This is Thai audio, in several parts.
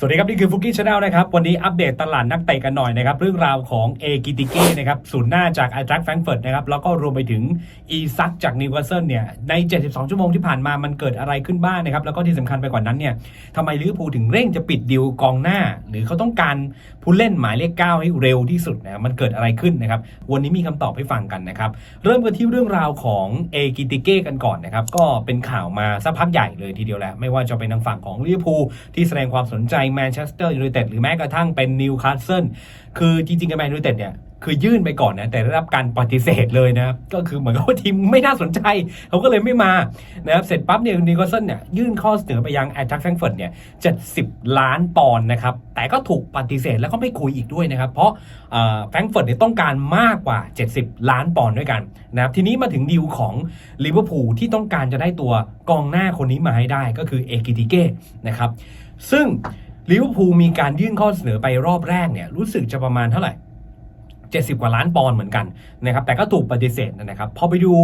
สวัสดีครับ นี่คือฟุกี้ชาแนลนะครับ วันนี้อัปเดตตลาดนักเตะกันหน่อยนะครับ เรื่องราวของเอกิติเก้นะครับศูนย์หน้าจากไอแทรกแฟรงเฟิร์ตนะครับ แล้วก็รวมไปถึงอีซักจากนิวคาสเซิลเนี่ย ใน 72 ชั่วโมงที่ผ่านมามันเกิดอะไรขึ้นบ้างนะครับ แล้วก็ที่สำคัญไปกว่านั้นเนี่ยทำไมลิเวอร์พูลถึงเร่งจะปิดดิวกองหน้า หรือเขาต้องการผู้เล่นหมายเลข 9 ให้เร็วที่สุดนะมันเกิดอะไรขึ้นนะครับวันนี้มีคำตอบให้ฟังกันนะครับเริ่มกันที่เรื่องราวของเอกิติเก้กันก่อนนะครับก็เป็นข่าวมาสักพักใหญ่เลยทีเดียวแหละไม่ว่าจะเป็นทางฝั่งของลิเวอร์พูลที่แสดงความสนใจแมนเชสเตอร์ยูไนเต็ดหรือแม้กระทั่งเป็นนิวคาสเซิลคือจริงๆกับแมนยูไนเต็ดเนี่ยคือยื่นไปก่อนนะแต่ได้รับการปฏิเสธเลยนะครับก็คือเหมือนกับว่าทีมไม่น่าสนใจ เขาก็เลยไม่มานะครับเสร็จปั๊บเนี่ยนิวคาสเซิลเนี่ยยื่นข้อเสนอไปยังแอตแทกแฟรงเฟิร์ตเนี่ย70ล้านปอนด์นะครับแต่ก็ถูกปฏิเสธแล้วก็ไม่คุยอีกด้วยนะครับเพราะแฟรงเฟิร์ตเนี่ยต้องการมากกว่า 70 ล้านปอนด์ด้วยกันนะครับทีนี้มาถึงดีลของลิเวอร์พูลที่ต้องการจะได้ตัวกองหน้าคนนี้มาให้ได้ก็คือเอกิติเก้นะครับซึ่ง ลิเวอร์พูลมีการยื่นข้อเสนอไปรอบแรกเนี่ยรู้สึกจะประมาณเท่าไหร่ 70 กว่าล้านปอนด์เหมือนกันนะครับแต่ก็ถูกปฏิเสธนะครับพอไปดู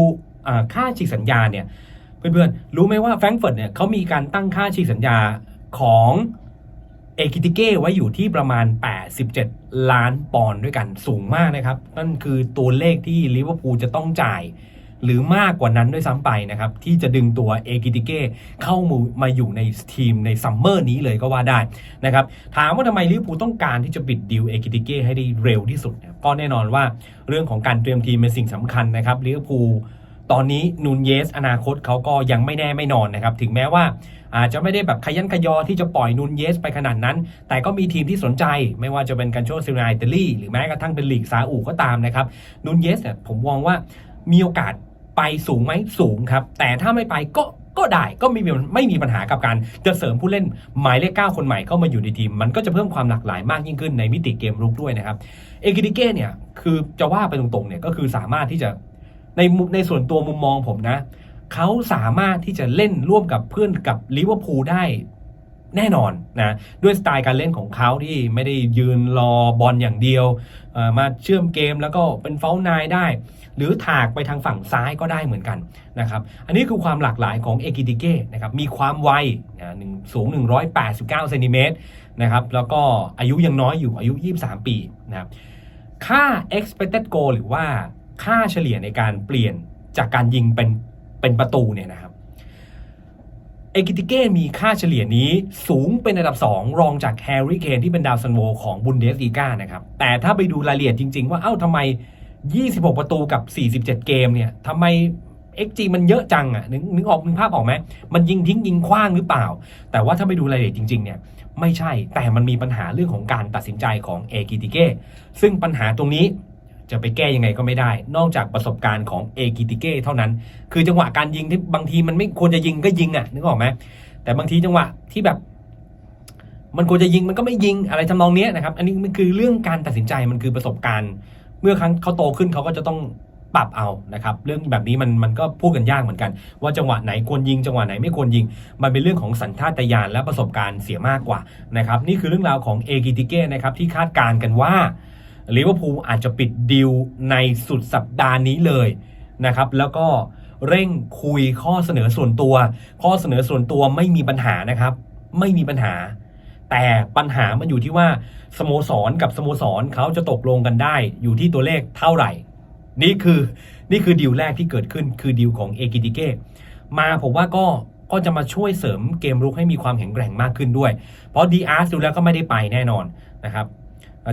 ค่าฉีกสัญญาเนี่ยเพื่อนๆ รู้ไหมว่าแฟรงก์เฟิร์ตเนี่ยเขามีการตั้งค่าฉีกสัญญาของเอกิติเก้ไว้อยู่ที่ประมาณ 87 ล้านปอนด์ด้วยกันสูงมากนะครับ นั่นคือตัวเลขที่ลิเวอร์พูลจะต้องจ่าย หรือมากกว่านั้นด้วยซ้ำไปนะครับ ที่จะดึงตัวเอกิติเก้เข้ามามาอยู่ในทีมในซัมเมอร์นี้เลยก็ว่าได้นะครับถามว่าทำไมลิเวอร์พูลต้องการที่จะปิดดิวเอกิติเก้ให้ได้เร็วที่สุดเนี่ยก็แน่นอนว่าเรื่องของการเตรียมทีมเป็นสิ่งสำคัญนะครับลิเวอร์พูลตอนนี้นูนเยส อนาคตเขาก็ยังไม่แน่ไม่นอนนะครับ ถึงแม้ว่าอาจจะไม่ได้แบบขยันขยอที่จะปล่อยนูนเยสไปขนาดนั้น แต่ก็มีทีมที่สนใจ ไม่ว่าจะเป็นการโชซิลนาอิตาลีหรือแม้กระทั่งเป็นลีกซาอุก็ตามนะครับนูนเยสเนี่ยผมมองว่ามีโอกาส ไปสูงไหมสูงครับ แต่ถ้าไม่ไปก็ก็ได้ก็ไม่มีไม่มีปัญหากับการจะเสริมผู้เล่นหมายเลขเก้าคนใหม่เข้ามาอยู่ในทีม มันก็จะเพิ่มความหลากหลายมากยิ่งขึ้นในมิติเกมรุกด้วยนะครับเอกิติเก้เนี่ยคือจะว่าไปตรงๆเนี่ยก็คือสามารถที่จะในในส่วนตัวมุมมองผมนะเขาสามารถที่จะเล่นร่วมกับเพื่อนกับลิเวอร์พูลได้ แน่นอนนะด้วยสไตล์การเล่นของเขาที่ไม่ได้ยืนรอบอลอย่างเดียวมาเชื่อมเกมแล้วก็เป็นเฟลนายได้ หรือถากไปทางฝั่งซ้ายก็ได้เหมือนกันนะครับอันนี้คือความหลากหลายของเอกิติเก้นะครับมีความไวนะหนึ่งสูง 189เซนติเมตรนะครับแล้วก็อายุยังน้อยอยู่อายุ 23 ปีนะครับค่า expected goal หรือว่าค่าเฉลี่ยในการเปลี่ยนจากการยิงเป็นเป็นประตูเนี่ยนะครับ เอกิติเก้มีค่าเฉลี่ยนี้สูงเป็นอันดับ 2 รองจากแฮร์รี่เคนที่เป็นดาวซันโวของบุนเดสลีกานะครับ แต่ถ้าไปดูรายละเอียดจริง ๆ ว่าเอ้าทำไม 26 ประตูกับ 47 เกมเนี่ยทำไม XG มันเยอะจังอะนึกนึกออกนึกภาพออกไหมมันยิงทิ้งยิงคว้างหรือเปล่า แต่ว่าถ้าไปดูรายละเอียดจริง ๆ เนี่ย ไม่ใช่แต่มันมีปัญหาเรื่องของการตัดสินใจของเอกิติเก้ซึ่งปัญหาตรงนี้ จะไปแก้ยังไงก็ไม่ได้ นอกจากประสบการณ์ของเอกิติเก้เท่านั้น คือจังหวะการยิงที่บางทีมันไม่ควรจะยิงก็ยิงอะนึกออกไหมแต่บางทีจังหวะที่แบบ มันควรจะยิงมันก็ไม่ยิงอะไรทำนองนี้นะครับ อันนี้มันคือเรื่องการตัดสินใจมันคือประสบการณ์ เมื่อครั้งเขาโตขึ้นเขาก็จะต้องปรับเอานะครับ เรื่องแบบนี้มันมันก็พูดกันยากเหมือนกัน ว่าจังหวะไหนควรยิงจังหวะไหนไม่ควรยิง มันเป็นเรื่องของสัญชาตญาณและประสบการณ์เสียมากกว่านะครับ นี่คือเรื่องราวของเอกิติเก้นะครับที่คาดการณ์กันว่า ลิเวอร์พูลอาจจะปิดดีลในสุดสัปดาห์นี้เลยนะครับ แล้วก็เร่งคุยข้อเสนอส่วนตัว ข้อเสนอส่วนตัวไม่มีปัญหานะครับ ไม่มีปัญหา แต่ปัญหามันอยู่ที่ว่าสโมสรกับสโมสรเขาจะตกลงกันได้ อยู่ที่ตัวเลขเท่าไหร่ นี่คือนี่คือดีลแรกที่เกิดขึ้นคือดีลของเอกิติเกมาผมว่าก็ก็จะมาช่วยเสริมเกมรุกให้มีความแข็งแกร่งมากขึ้นด้วย เพราะดีอาร์ดูแล้วก็ไม่ได้ไปแน่นอนนะครับ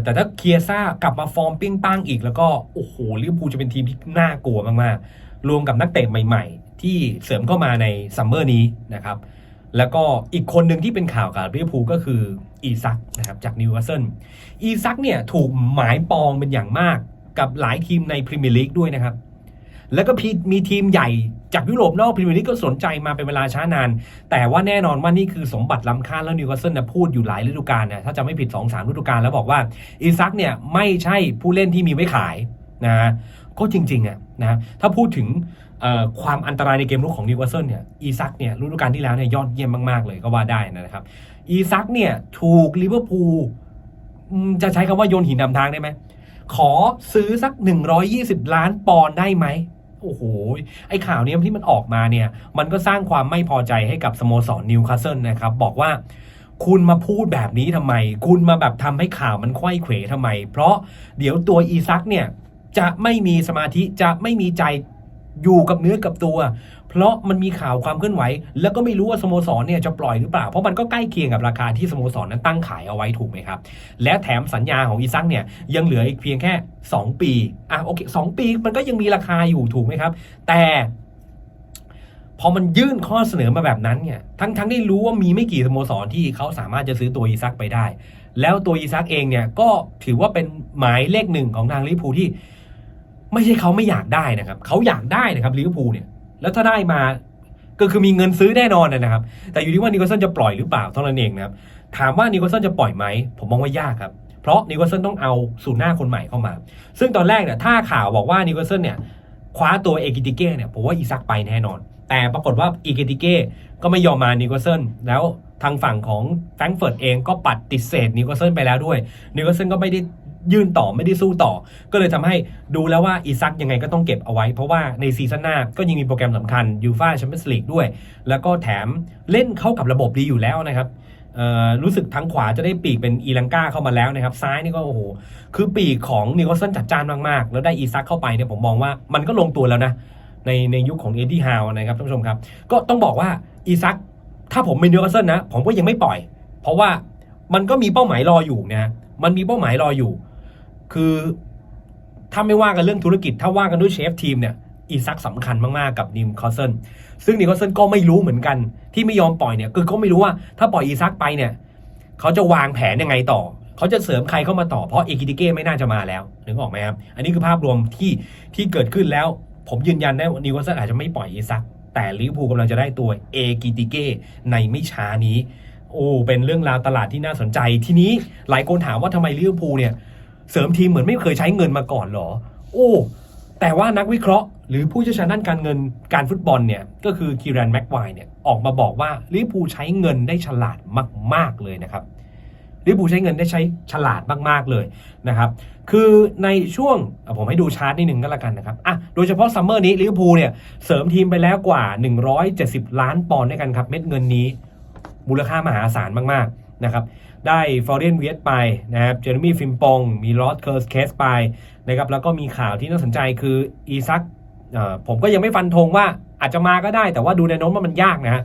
แต่ถ้าเคียซ่ากลับมาฟอร์มปิ้งปังอีกแล้วก็ โอ้โหลิเวอร์พูลจะเป็นทีมที่น่ากลัวมากๆ รวมกับนักเตะใหม่ๆ ที่เสริมเข้ามาในซัมเมอร์นี้นะครับ แล้วก็อีกคนหนึ่งที่เป็นข่าวกับลิเวอร์พูลก็คืออีซักนะครับจากนิวคาสเซิลอีซักเนี่ยถูกหมายปองเป็นอย่างมากกับหลายทีมในพรีเมียร์ลีกด้วยนะครับ แล้วก็มีทีมใหญ่จากยุโรปนอกพรีเมียร์ลีกก็สนใจมาเป็นเวลาช้านาน แต่ว่าแน่นอนว่านี่คือสมบัติล้ำค่าแล้วนิวคาสเซิลนะพูดอยู่หลายฤดูกาลนะถ้าจะไม่ผิด 2 3ฤดูกาลแล้วบอกว่าอีซักเนี่ยไม่ใช่ผู้เล่นที่มีไว้ขายนะก็จริงๆอะนะถ้าพูดถึงความอันตรายในเกมรุกของนิวคาสเซิลเนี่ยอีซักเนี่ยฤดูกาลที่แล้วเนี่ยยอดเยี่ยมมากๆเลยก็ว่าได้นะครับอีซักเนี่ยถูกลิเวอร์พูลจะใช้คำว่าโยนหินนำทางได้ไหมขอซื้อสัก 120 ล้านปอนด์ได้ไหม โอ้โห ไอ้ข่าวนี้ที่มันออกมาเนี่ย มันก็สร้างความไม่พอใจให้กับสโมสรนิวคาสเซิลนะครับ บอกว่าคุณมาพูดแบบนี้ทำไม คุณมาแบบทำให้ข่าวมันควยเขวทำไม เพราะเดี๋ยวตัวอีซักเนี่ยจะไม่มีสมาธิจะไม่มีใจ อยู่กับเนื้อกับตัว เพราะมันมีข่าวความเคลื่อนไหว แล้วก็ไม่รู้ว่าสโมสรเนี่ยจะปล่อยหรือเปล่า เพราะมันก็ใกล้เคียงกับราคาที่สโมสรนั้นตั้งขายเอาไว้ถูกไหมครับ และแถมสัญญาของอีซักเนี่ยยังเหลืออีกเพียงแค่ 2 ปีอะโอเคสองปีมันก็ยังมีราคาอยู่ถูกไหมครับ แต่พอมันยื่นข้อเสนอมาแบบนั้นเนี่ย ทั้งทั้งที่รู้ว่ามีไม่กี่สโมสรที่เขาสามารถจะซื้อตัวอีซักไปได้ แล้วตัวอีซักเองเนี่ยก็ถือว่าเป็นหมายเลขหนึ่งของทางลิพูที่ ไม่ใช่เขาไม่อยากได้นะครับเขาอยากได้นะครับลิเวอร์พูลเนี่ยแล้วถ้าได้มาก็คือมีเงินซื้อแน่นอนนะครับ แต่อยู่ที่ว่านิโคลสันจะปล่อยหรือเปล่าเท่านั้นเองนะครับ ถามว่านิโคลสันจะปล่อยไหม ผมมองว่ายากครับ เพราะนิโคลสันต้องเอาสูนหน้าคนใหม่เข้ามา ซึ่งตอนแรกเนี่ยถ้าข่าวบอกว่านิโคลสันเนี่ยคว้าตัวเอกิติเก้เนี่ยผมว่าอีซักไปแน่นอน แต่ปรากฏว่าเอีเกติเก้ก็ไม่ยอมมานิโคลสันแล้วทางฝั่งของแฟรงเฟิร์ตเองก็ปัดติดเศษนิโคลสันไปแล้วด้วยนิโคลสันก็ไม่ได้ ยื่นต่อไม่ได้สู้ต่อ ก็เลยทำให้ดูแล้วว่าอีซักยังไงก็ต้องเก็บเอาไว้ เพราะว่าในซีซั่นหน้าก็ยังมีโปรแกรมสำคัญยูฟาแชมเปี้ยนส์ลีกด้วย แล้วก็แถมเล่นเข้ากับระบบดีอยู่แล้วนะครับรู้สึกทางขวาจะได้ปีกเป็นอีลังกาเข้ามาแล้วนะครับ ซ้ายนี่ก็โอ้โห คือปีกของนิโคลสันจัดจ้านมากๆ แล้วได้อีซักเข้าไปเนี่ยผมมองว่ามันก็ลงตัวแล้วนะในในยุคของเอ็ดดี้ฮาวนะครับท่านผู้ชมครับ ก็ต้องบอกว่าอีซักถ้าผมเป็นนิโคลสันนะ ผมก็ยังไม่ปล่อย เพราะว่ามันก็มีเป้าหมายรออยู่นะฮะมันมีเป้าหมายรออยู่ คือถ้าไม่ว่ากันเรื่องธุรกิจ ถ้าว่ากันด้วยเชฟทีมเนี่ยอีซักสำคัญมาก ๆ กับนิมคอสเซนซึ่งนิมคอสเซนก็ไม่รู้เหมือนกัน ที่ไม่ยอมปล่อยเนี่ยคือก็ไม่รู้ว่าถ้าปล่อยอีซักไปเนี่ยเขาจะวางแผนยังไงต่อ เขาจะเสริมใครเข้ามาต่อเพราะเอกิติเก้ไม่น่าจะมาแล้วนึกออกไหมครับ อันนี้คือภาพรวมที่ที่เกิดขึ้นแล้ว ผมยืนยันได้นิวคาสเซิลอาจจะไม่ปล่อยอีซัก แต่ลิเวอร์พูลกำลังจะได้ตัวเอกิติเก้ในไม่ช้านี้ โอ้เป็นเรื่องราวตลาดที่น่าสนใจทีนี้หลายคนถามว่าทำไมลิเวอร์พูลเนี่ย เสริมทีมเหมือนไม่เคยใช้เงินมาก่อนหรอ โอ้แต่ว่านักวิเคราะห์หรือผู้เชี่ยวชาญด้านการเงินการฟุตบอลเนี่ยก็คือคีรันแม็กไวเนี่ยออกมาบอกว่าลิเวอร์พูใช้เงินได้ฉลาดมาก ๆเลยนะครับลิเวอร์พูใช้เงินได้ใช้ฉลาดมากๆเลยนะครับคือในช่วงผมให้ดูชาร์ตนิดหนึ่งก็แล้วกันนะครับอะโดยเฉพาะซัมเมอร์นี้ลิเวอร์พูลเนี่ยเสริมทีมไปแล้วกว่า 170 ล้านปอนด์ด้วยกันครับเม็ดเงินนี้ มูลค่ามหาศาลมากๆ นะครับ ได้ฟอร์เรนเวียตไปนะครับ เจอร์มี่ฟิมปองมีลอสเคิร์สเคสไปนะครับ แล้วก็มีข่าวที่น่าสนใจคืออีซักผมก็ยังไม่ฟันธงว่าอาจจะมาก็ได้ แต่ว่าดูแนวโน้มว่ามันยากนะฮะ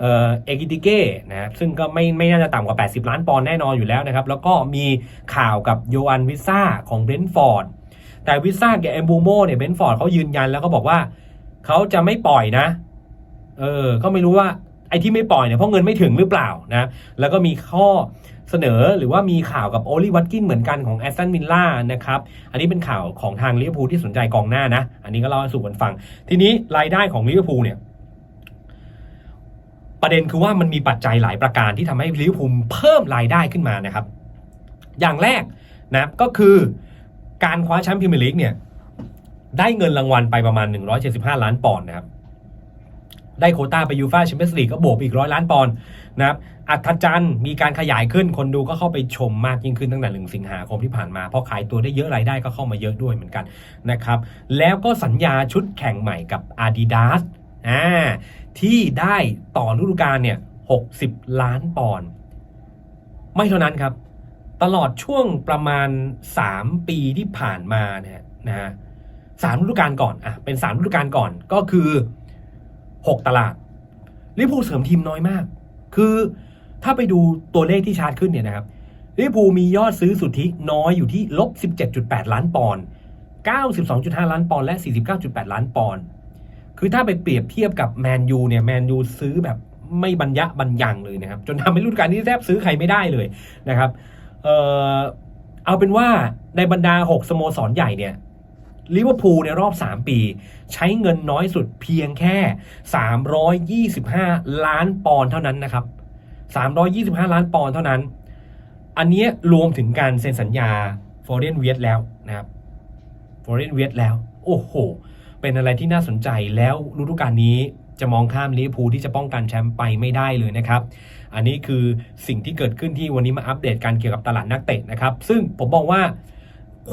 เอกิติเก้นะครับซึ่งก็ไม่ไม่น่าจะต่ำกว่า 80 ล้านปอนด์แน่นอนอยู่แล้วนะครับ แล้วก็มีข่าวกับโยอันวิซ่าของเบนท์ฟอร์ดแต่วิซ่ากับเอมบูโมเนี่ยเบนท์ฟอร์ดเขายืนยันแล้วก็บอกว่าเขาจะไม่ปล่อยนะ เออก็ไม่รู้ว่า ไอ้ที่ไม่ปล่อยเนี่ยเพราะเงินไม่ถึงหรือเปล่านะแล้วก็มีข้อเสนอหรือว่ามีข่าวกับโอลิวัตกินเหมือนกันของแอสตันวิลล่านะครับอันนี้เป็นข่าวของทางลิเวอร์พูลที่สนใจกองหน้านะอันนี้ก็เล่าสู่กันฟัง ทีนี้รายได้ของลิเวอร์พูลเนี่ยประเด็นคือว่ามันมีปัจจัยหลายประการที่ทำให้ลิเวอร์พูลเพิ่มรายได้ขึ้นมานะครับ อย่างแรกนะก็คือการคว้าแชมป์พรีเมียร์ลีกเนี่ยได้เงินรางวัลไปประมาณ 175 ล้านปอนด์นะครับ ได้โควต้าไปยูฟ่าแชมเปี้ยนส์ลีกก็บวกอีกร้อยล้านปอนด์นะครับอัธจันทร์มีการขยายขึ้นคนดูก็เข้าไปชมมากยิ่งขึ้นตั้งแต่หนึ่งสิงหาคมที่ผ่านมาพอขายตัวได้เยอะรายได้ก็เข้ามาเยอะด้วยเหมือนกันนะครับแล้วก็สัญญาชุดแข่งใหม่กับ Adidas อ่าที่ได้ต่อฤดูกาลเนี่ย60 ล้านปอนด์ไม่เท่านั้นครับ ตลอดช่วงประมาณ 3 ปีที่ผ่านมาเนี่ยนะฮะสามฤดูกาลก่อนอะเป็นสามฤดูกาลก่อนก็คือ 6 ตลาดลิพูเสริมทีมน้อยมาก คือถ้าไปดูตัวเลขที่ชาร์ตขึ้นเนี่ยนะครับลิพูมียอดซื้อสุทธิน้อยอยู่ที่ลบ 17.8 ล้านปอนด์92.5 ล้านปอนด์และ 49.8 ล้านปอนด์คือถ้าไปเปรียบเทียบกับแมนยูเนี่ยแมนยูซื้อแบบไม่บรรยะบรรยังเลยนะครับ จนทำให้รุ่นการนี้แทบซื้อใครไม่ได้เลยนะครับ เอ่อเอาเป็นว่าในบรรดา 6 สโมสรใหญ่เนี่ย ลิเวอร์พูลในรอบ 3 ปี ใช้เงินน้อยสุดเพียงแค่ 325 ล้านปอนด์เท่านั้นนะครับ 325 ล้านปอนด์เท่านั้น อันนี้รวมถึงการเซ็นสัญญาฟอร์เรนเวียตแล้วนะครับฟอร์เรนเวียตแล้ว โอ้โห เป็นอะไรที่น่าสนใจแล้วฤดูกาลนี้จะมองข้ามลิเวอร์พูลที่จะป้องกันแชมป์ไปไม่ได้เลยนะครับ อันนี้คือสิ่งที่เกิดขึ้นที่วันนี้มาอัปเดตการเกี่ยวกับตลาดนักเตะนะครับ ซึ่งผมบอกว่า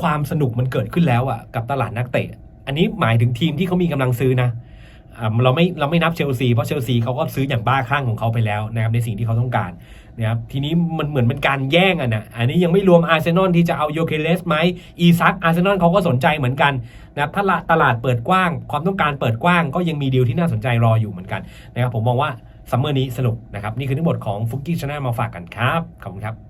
ความสนุกมันเกิดขึ้นแล้วอะกับตลาดนักเตะ อันนี้หมายถึงทีมที่เขามีกำลังซื้อนะเราไม่เราไม่นับเชลซีเพราะเชลซีเขาก็ซื้ออย่างบ้าคลั่งของเขาไปแล้วนะครับในสิ่งที่เขาต้องการนะครับทีนี้มันเหมือนเป็นการแย่งอะนะอันนี้ยังไม่รวมอาร์เซนอลที่จะเอาโยเคเลสไหมอีซักอาร์เซนอลเขาก็สนใจเหมือนกันนะครับถ้าตลาดเปิดกว้าง ความต้องการเปิดกว้างก็ยังมีดีลที่น่าสนใจรออยู่เหมือนกันนะครับผมมองว่าซัมเมอร์นี้สนุกนะครับนี่คือทั้งหมดของฟุกกี้ชาแนลมาฝากกันครับขอบคุณครับ